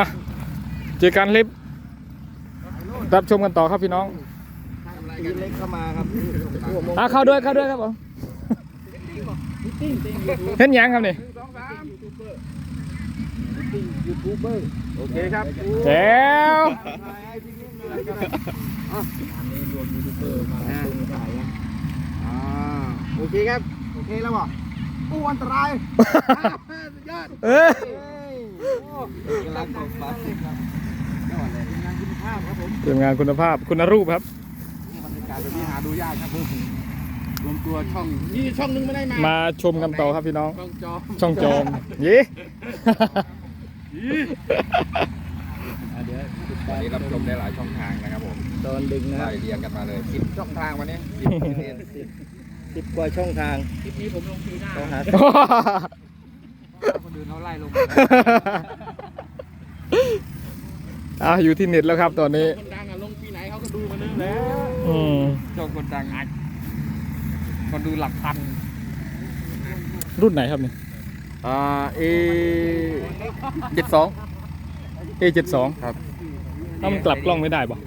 อะเจอกันลิฟต์รับชมกันต่อครับพี่น้องตีเล็กเข้ามาครับอะเข้าด้วยเข้าด้วยครับผมเห็นยังครับนี่ยูทูบเบอร์โอเคครับแจ๋วนี่รวมยูทูบเบอร์มาชมถ่ายนะอ่าโอเคครับ โอเคแล้วบ่ปูอันตรายสุดยอด ทีมงานคุณภาพคุณรูปครับบรรยากาศแบบนี้หาดูยากครับผมรวมตัวช่องนี่ช่องนึงไม่ได้มามาชมกันต่อครับพี่น้อง ช่องจอช่องโจมยี่เดี๋ยววันนี้รับชมได้หลายช่องทางนะครับผมตอนดึงนะคไล่รับเรียงกันมาเลยสิบช่องทางวันนี้สิบประเทศสิบกว่าช่องทางคลิปนี้ผมลงปีหน้าต้องหาคนอื่นเขาไล่ลง อะอยู่ที่เน็ตแล้วครับตอนนี้ คนดังอะลงปีไหนเขาก็ดูมาเรื่อยแล้วอืมช่องคนดังอัดคนดูหลักพันรุ่นไหนครับนี่อ่าเอเจ็ดสอง A72 ครับถ้ามันกลับกล้องไม่ได้ป่ะ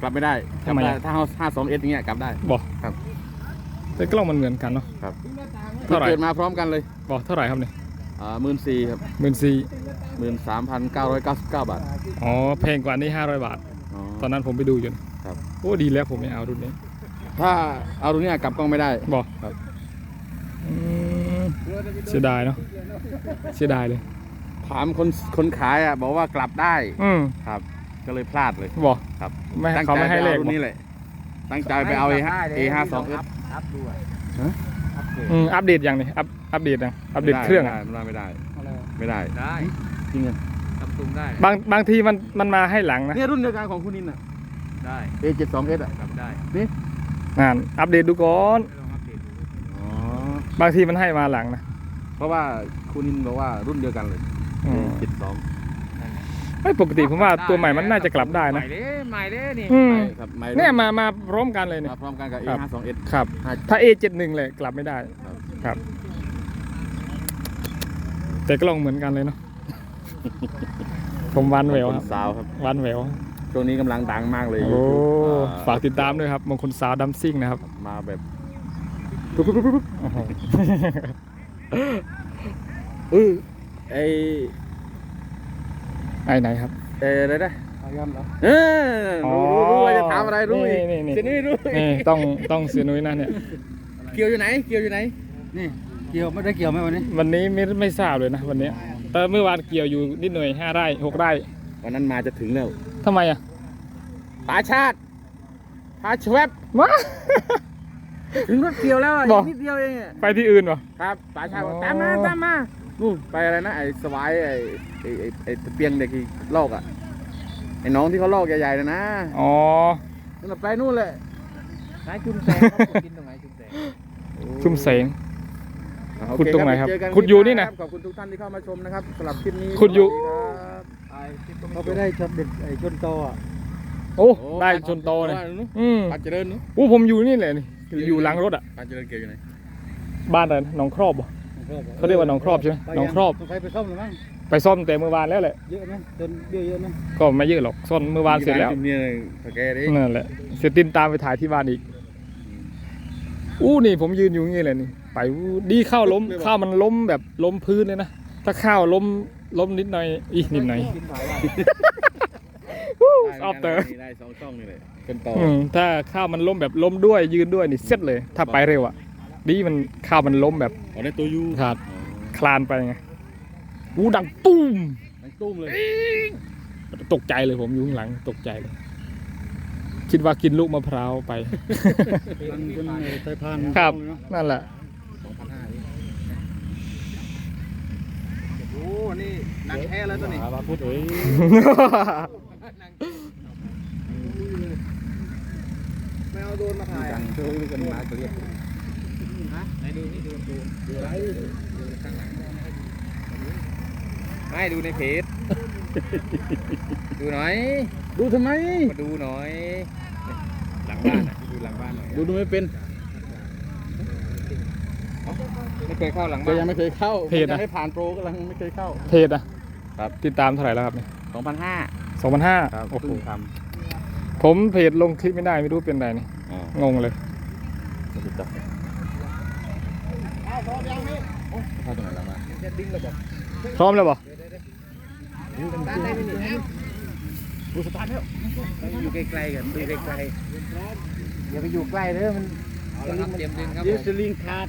กลับไม่ได้ทำไมอะถ้าเขาห้าสองเอสอย่างเงี้ยกลับได้บอกครับ แต่กล้องมันเหมือนกันเนาะ ครับเท่าไหร่ เกิดมาพร้อมกันเลยบอกเท่าไหร่ครับนี่ อ่าหมื่นสี่ครับหมื่นสี่หมื่นสามพันเก้าร้อยเก้าสิบเก้าบาท อ๋อแพงกว่านี้ห้าร้อยบาทอ๋อตอนนั้นผมไปดูอยู่นะครับ โอ้ดีแล้วผมไม่เอารุ่นนี้ ถ้าเอาตรงเนี้ยกลับกล้องไม่ได้บอกครับอืมเสียดายเนาะเสียดายเลยถามคนคนขายอะบอกว่ากลับได้ อืมครับ ก็เลยพลาดเลยบอกครับไม่ให้ตั้งเขาใจไม่ไปให้เลขเอารุ่นนี้แหละตั้งใจไปเอา A ห้าสองเอสอัพด้วยฮะอัพเกรดอืมอัปเดตยังนี่อัป อัปเดตยังอัปเดตเครื่องอะไม่ได้ไม่ได้อะไรไม่ได้ ได้จริงเหรอซัมซุงได้บางบางทีมันมันมาให้หลังนะเนี่ยรุ่นเดียวกันของคุณนินอะ ได้ A เจ็ดสองเอสอะกลับได้งานอัปเดตดูก่อนไม่ลองอัปเดตดูอ๋อบางทีมันให้มาหลังนะเพราะว่าคุณนินบอกว่ารุ่นเดียวกันเลยอืมเจ็ดสองไม่ปกติผมว่าตัวใหม่มันน่าจะกลับได้นะ ใหม่เด้ใหม่เด้นี่อืมครับไม่เนี่ยมามาพร้อมกันเลยเนี่ย มาพร้อมกันกับ A ครับห้าสองเอสครับ ถ้า A71 เลยกลับไม่ได้ ครับครับ แต่กล้องเหมือนกันเลยเนาะ ผมวันแหววครับ สาวครับ วันแหวว ช่วงนี้กำลังดังมากเลยโอ้ YouTube อ่ฝากติดตามด้วยครับมงคลสาวดัมซิ่งนะครับ มาแบบปุ๊บปุ๊บปุ๊บปุ๊บโอ้โหเออไอไอ้ไหนครับ เอออะไรนะเอาย้ำเหรอเออรู้รู้รู้ว่าจะถามอะไรรู้อีกนี่นี่เจนี่รู้อีกนี่ต้องต้องเสียนุ้ยนะเนี่ย เกี่ยวอยู่ไหน เกี่ยวอยู่ไหน นี่ เกี่ยวไม่ได้เกี่ยวไหมวันนี้วันนี้ไม่ไม่ทราบเลยนะวันนี้ แต่เมื่อวานเกี่ยวอยู่นิดหน่อยห้าไร่หกไร่วันนั้นมาจะถึงแล้วทำไมอะป๋าชาติพาชวบมา ถึงรถเกี่ยวแล้วอะบอก อีกนิดเดียวเองอะไปที่อื่นวะ ครับป๋าชาติบอกอ๋อ ตามมาตามมานู่นไปอะไรนะไอ้สวายไอ้ไอ้ไอ้ไอ้ตะเปียงเด็กที่ลอกอะไอ้น้องที่เขาลอกใหญ่ๆนะนะอ๋อ นั่นนะไปนู่นเลยไหนจุ่มแสงครับกินตรงไหนจุ่มแสงชุ่มเสง โอเขุดตรงไหนครับเจกัขุดอยู่นี่นะคลิปหาครับขอบคุณทุกท่านที่เข้ามาชมนะครับสำหรับคลิปนี้ขุดอยู่ สวัสครับไอ้คลิปก็เขาไปได้ช็อตเด็ดไอ้ชนโตอะโอ้โอ้ ได้ชนโตเลยว่านู้นอืมปานเจริญนู้นโอ้ผมอยู่นี่แหละนี่อยู่หลังรถอะปานเจริญเกี่ยวอยู่ไหนบ้านอะไรนะหนองครอบบ่ เขาเรียกว่าหนองครอบใช่ไหมหนองครอบต้องใครไปซ่อมหรือมั้งไปซ่อมแต่เมื่อวานแล้วแหละ เยอะไหมต้นเบี้ยเยอะไหมก็ไม่เยอะหรอกซ่อมเมื่อวานเสร็จแล้วเนี่ยสแกดินั่นแหละเสร็จตินตามไปถ่ายที่บ้านอีกอู้นี่ผมยืนอยู่อย่างงี้เลยนี่ ไปอู้ดีข้าวล้มข้าวมันล้มแบบล้มพื้นเลยนะ ถ้าข้าวล้มล้มนิดหน่อยอีกนิดหน่อยกินถ่ายว่าอู้ได้ออฟเตอร์ได้สองช่องนี่เลยเป็นต่ออืมถ้าข้าวมันล้มแบบล้มด้วยยืนด้วยนี่เซ็ตเลย ถ้าไปเร็วอะดีมันข้าวมันล้มแบบอ๋อในตัวยูขาดคลานไปไงอู้ดังตุ้มมันตุ้มเลยตกใจเลยผมอยู่ข้างหลังตกใจเลยคิดว่ากินลูกมะพร้าวไปมันเป็นไอ้ไตรพานครับเนอะนั่นแหละ สองพันห้า โอ้ นี่หนังแท้แล้วตัวนี้หาว่าพูดเอ้ยไม่เอาโดนมาถ่ายจัอะงเธอกันมาเกลียดฮะไหนดูนี่ดูดูดูอะไรดูข้างหลังไม่ดูในเพจ ดูหน่อย ดูทำไม มาดูหน่อย หลังบ้านอะดูหลังบ้านหน่อย ดูดูไม่เป็น ไม่เคยเข้าหลังก็บ้านยังไม่เคยเข้าเพจนะยังให้ผ่านโปรก็ยังไม่เคยเข้า เพจอะ ครับ ติดตามเท่าไหร่แล้วครับเนี่ยสองพันห้าสองพันห้าครับโอ้โหเพิ่งทผมเพจลงคลิปไม่ได้ไม่รู้เป็นไรนี่ำอ๋องงเลย ไม่รู้จักเข้าตรงไหนแล้วมาพร้อมแล้วบ่อยู่ไกลๆกันดูไกลๆอย่าไปอยู่ใกล้เด้อมันเอาละครับเตรียมดึงครับเดี๋ยวสลิงขาด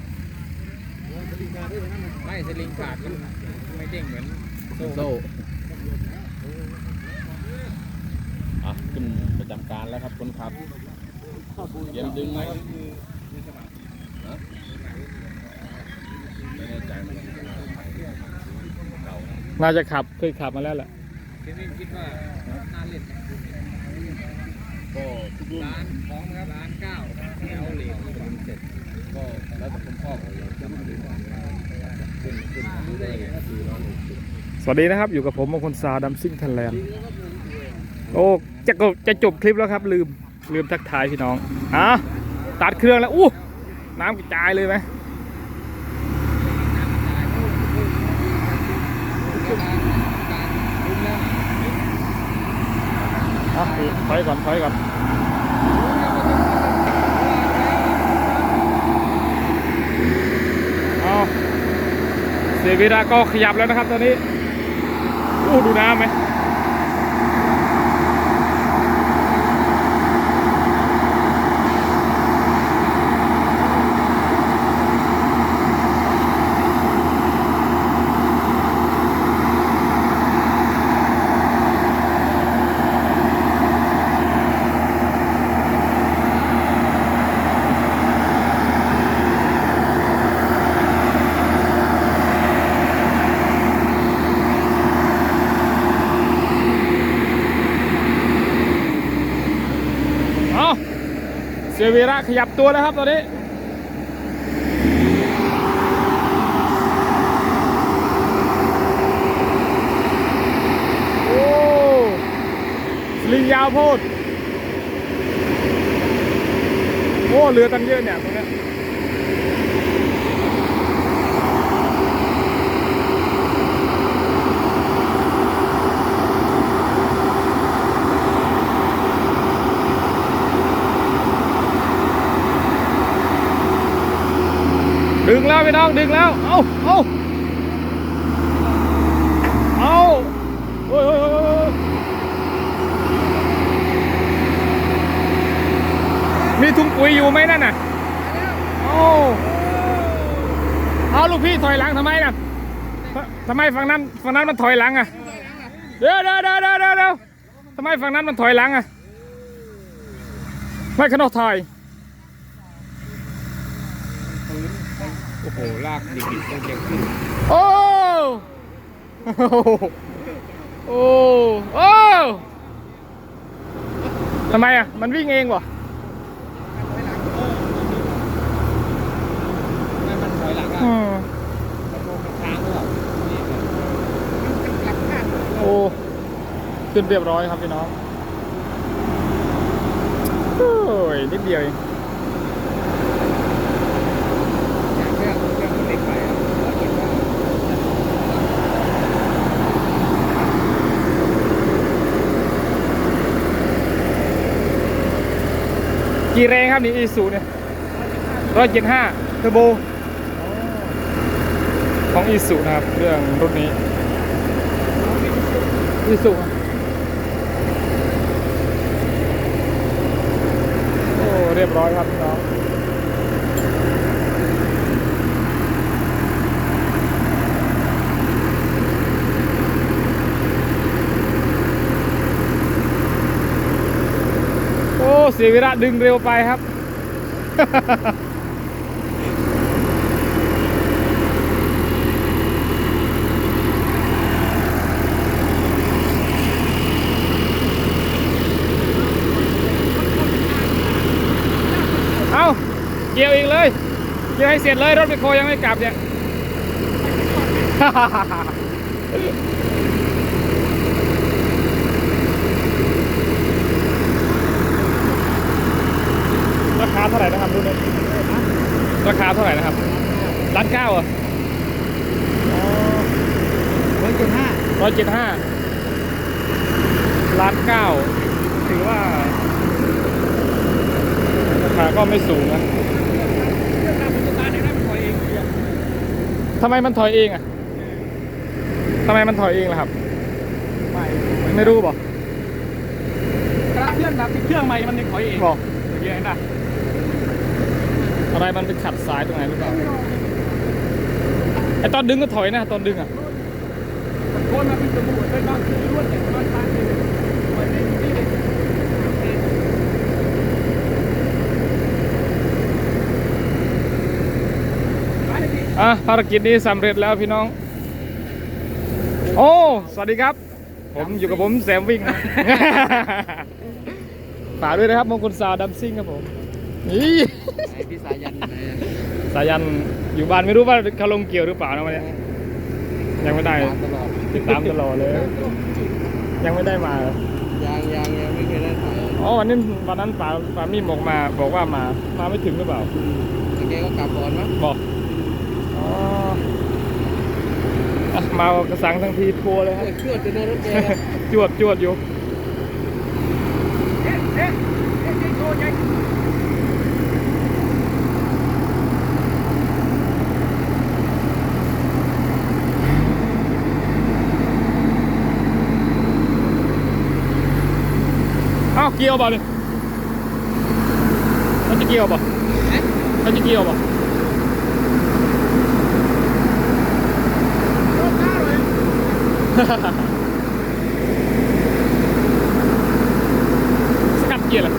ไม่สลิงขาดมันไม่เด้งเหมือน โซ่อะขึ้นประจำการแล้วครับคนขับเตรียมดึงนะครับนะไม่แน่ใจเหมือนกันเก่านะน่าจะขับเคยขับมาแล้วแหละเควินคิดว่าน่าเล่นก็ทุกรุ่นร้านของครับร้านเก้าเอาเหรียญที่ผมเสร็จก็แล้วแต่คุณพ่อเขาจะมาดูว่าขึ้นขึ้นรู้ได้ไงก็คือเราหลุดจุด สวัสดีนะครับ อยู่กับผมมงคลสาดัมซิ่งไทยแลนด์โอ้จะกบจะจบคลิปแล้วครับ ลืมลืมทักทายพี่น้องอะตัดเครื่องแล้วอู้น้ำกระจายเลยไหมอะถอยก่อนถอยก่อนเอาเสียเวลาก็ขยับแล้วนะครับตอนนี้ ดูน้ำไหม เอา เสียเวลาขยับตัวแล้วครับตอนนี้โอ้สลิงยาวโพดโอ้เรือตั้งเยอะเนี่ยตรงเนี้ย ดึงแล้วพี่น้องดึงแล้ว เอาเอาเอาโอ้ยโอ้ยโอ้ยมีถุงปุ๋ยอยู่ไหมนั่นน่ะเอาเอาลูกพี่ถอยหลังทำไมน่ะทำไมฝั่งนั้นฝั่งนั้นมันถอยหลังอะเดี๋ยวเดี๋ยวเดี๋ยวเดี๋ยวเดี๋ยวเดี๋ยวทำไมฝั่งนั้นมันถอยหลังอะไม่ขนอกถอย โอ้โห ลากดิบๆต้องเจ็บขึ้นโอ้โอ้โอ้ทำไมอะ มันวิ่งเองวะไม่มันถอยหลังอะอืมมันลงมันค้างหรือเปล่านี่ครับโอ้ ขึ้นเรียบร้อยครับพี่น้อง โอ้ย นิดเดียวเอง เครื่องเครื่องมันเล็กไปอะร้อยเจ็ดสิบ กี่แรงครับนี่อีซูเนี่ยร้อยเจ็ดห้าเทอร์โบของอีซูนะครับ เรื่องรุ่นนี้อีซูโอ้เรียบร้อยครับพี่น้อง สียเวลาดึงเร็วไปครับ เอาเกี่ยวอีกเลยเกี่ยวให้เสร็จเลย รถไปโคยังไม่กลับเนี่ย ราคา เท่าไหร่นะครับรุ่นนี้ราคาเท่าไหร่นะครับล้านเก้าเหรอร้อยเจ็ดห้าร้อยเจ็ดห้าล้านเก้าถือว่า ราคาก็ไม่สูงนะเรื่องการบริการในนั้นถอยเองเดียวทำไมมันถอยเองอะทำไมมันถอยเองล่ะครับ ไม่ไม่รู้บอกกระเพื่อนแบบที่เครื่องใหม่มันยังถอยเองบอกเยอะนะ อะไรมันไปขัดสายตรงไหนหรือเปล่าไอตอนดึงก็ถอยนะตอนดึงอะคนมาเป็นจมูกเป็นบางคือรวดเนี่ยบางทางเนี่ยมันไม่ดีเลยอะภารกิจนี้สำเร็จแล้วพี่น้อง โอ้ สวัสดีครับ ผมอยู่กับผมแซมวิ่งฝากด้วยนะครับมงคลสาวดัมซิ่งครับผม นี่ไอพี่สายันไหนสายันอยู่บ้านไม่รู้ว่าเขาลงเกี่ยวหรือเปล่านะวันเนี้ยยังไม่ได้ตลอดติดตามตลอดเลย ยังไม่ได้มาเลยยังยังยังไม่เคยได้ถ่ายอ๋อวันนี้วันนั้นป๋าป๋ามีหมกมาบอกว่ามามาไม่ถึงหรือเปล่าแต่แกก็กลับก่อนมั้งบอกอ๋ออะมากระสังทั้งทีทัวร์เลยครับเชื่อจะในรถแกจวดจวดอยู่ เอ๊ะเอ๊ะเอ๊ะโชว์ใจ อ้าวเกี่ยวบ่เนี่ยมันจะเกี่ยวบ่มันจะเกี่ยวบ่สกัดเกียร์เลย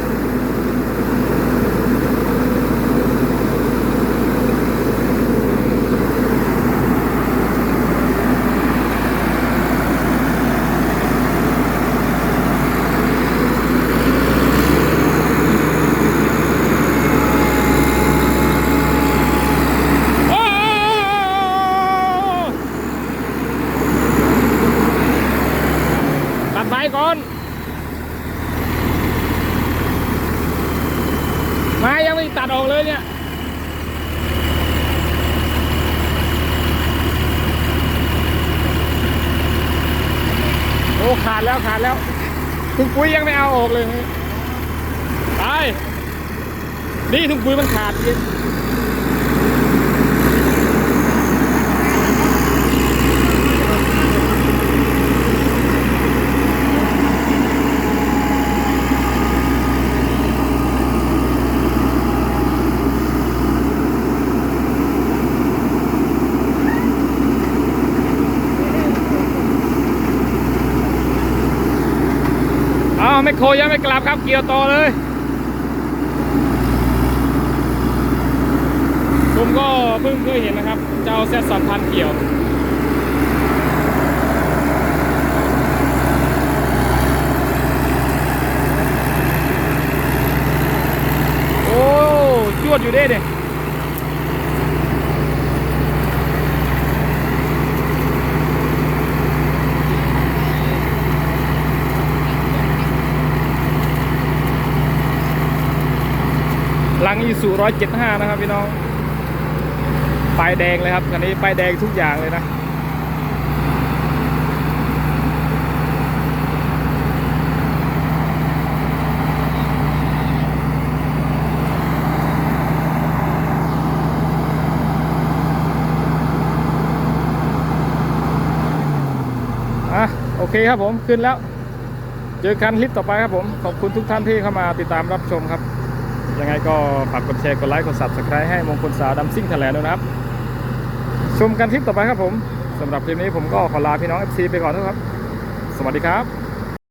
โอ้ตัดไฟก่อน ไม้ยังไม่ตัดออกเลยเนี่ย โอ้ ขาดแล้วขาดแล้ว ถุงปุ๋ยยังไม่เอาออกเลยตายนี่ถุงปุ๋ยมันขาดจริง อ้าวไม่โคยังไม่กลับครับเกี่ยวต่อเลยผมก็เพิ่งเคยเห็นนะครับ เจ้าแซดสามพันเกี่ยวโอ้จวดอยู่เด้เด็ ลังอีสูร้อยเจ็ดห้านะครับพี่น้องป้ายแดงเลยครับคันนี้ป้ายแดงทุกอย่างเลยนะอะโอเคครับผมขึ้นแล้ว เจอกันคลิปต่อไปครับผม ขอบคุณทุกท่านที่เข้ามาติดตามรับชมครับ ยังไงก็ฝากกดแชร์กดไลค์กดซับสไครต์ให้มงคลสาวดำซิ่งแถลงด้วยนะครับ ชมกันคลิปต่อไปครับผมสำหรับคลิปนี้ผมก็ขอลาพี่น้อง FC ไปก่อนนะครับ สวัสดีครับ